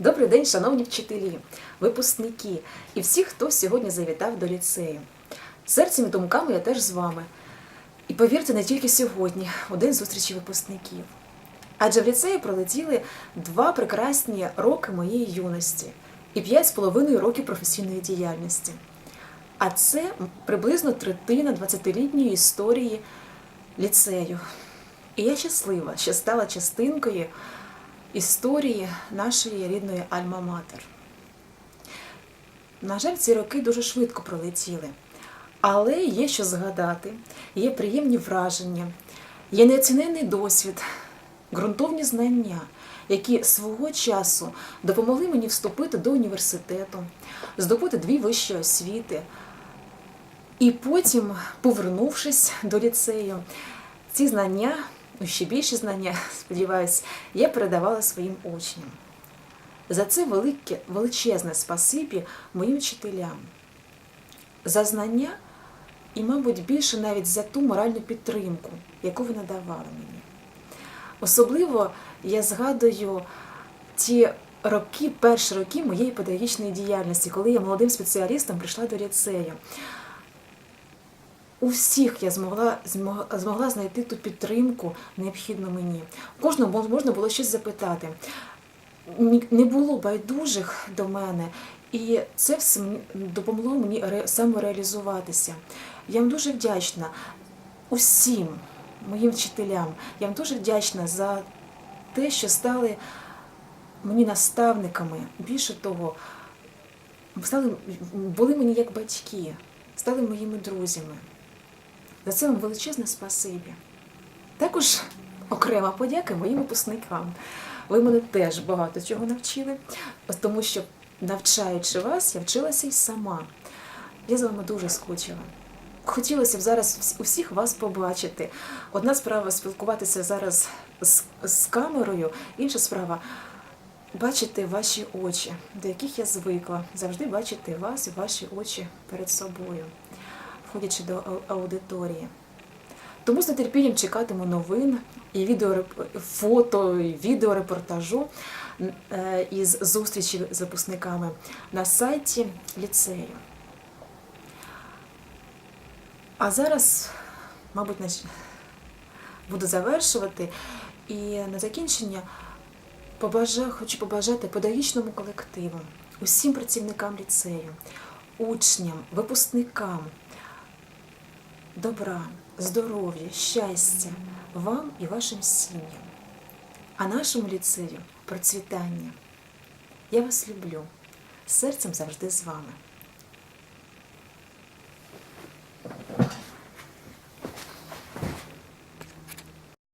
Добрий день, шановні вчителі, випускники і всі, хто сьогодні завітав до ліцею. Серцем і думками я теж з вами. І повірте, не тільки сьогодні, у день зустрічі випускників. Адже в ліцеї пролетіли два прекрасні роки моєї юності і п'ять з половиною років професійної діяльності. А це приблизно третина 20-літньої історії ліцею. І я щаслива, що стала частинкою історії нашої рідної Альма-Матер. На жаль, ці роки дуже швидко пролетіли. Але є що згадати, є приємні враження, є неоціненний досвід, ґрунтовні знання, які свого часу допомогли мені вступити до університету, здобути дві вищі освіти. І потім, повернувшись до ліцею, ці знання, ну, ще більше знання, сподіваюся, я передавала своїм учням. За це велике, величезне спасибі моїм вчителям, за знання і, мабуть, більше навіть за ту моральну підтримку, яку ви надавали мені. Особливо я згадую ті роки, перші роки моєї педагогічної діяльності, коли я молодим спеціалістом прийшла до ліцею. У всіх я змогла, змогла, знайти ту підтримку, необхідну мені. Кожного можна було щось запитати. Не було байдужих до мене, і це все допомогло мені ре- самореалізуватися. Я вам дуже вдячна усім моїм вчителям. Я вам дуже вдячна за те, що стали мені наставниками. Більше того, стали, були мені як батьки, стали моїми друзями. За це вам величезне спасибі. Також окрема подяка моїм випускникам. Ви мене теж багато чого навчили, тому що, навчаючи вас, я вчилася й сама. Я з вами дуже скучила. Хотілося б зараз усіх вас побачити. Одна справа спілкуватися зараз з, з камерою, інша справа бачити ваші очі, до яких я звикла. Завжди бачити вас і ваші очі перед собою, входячи до аудиторії. Тому з нетерпінням чекатиму новин і відео, фото, і відеорепортажу е, із зустрічі з випускниками на сайті ліцею. А зараз, мабуть, буду завершувати. І на закінчення побажа, хочу побажати педагогічному колективу, усім працівникам ліцею, учням, випускникам добра, здоров'я, щастя вам і вашим сім'ям, а нашому ліцею процвітання. Я вас люблю. Серцем завжди з вами.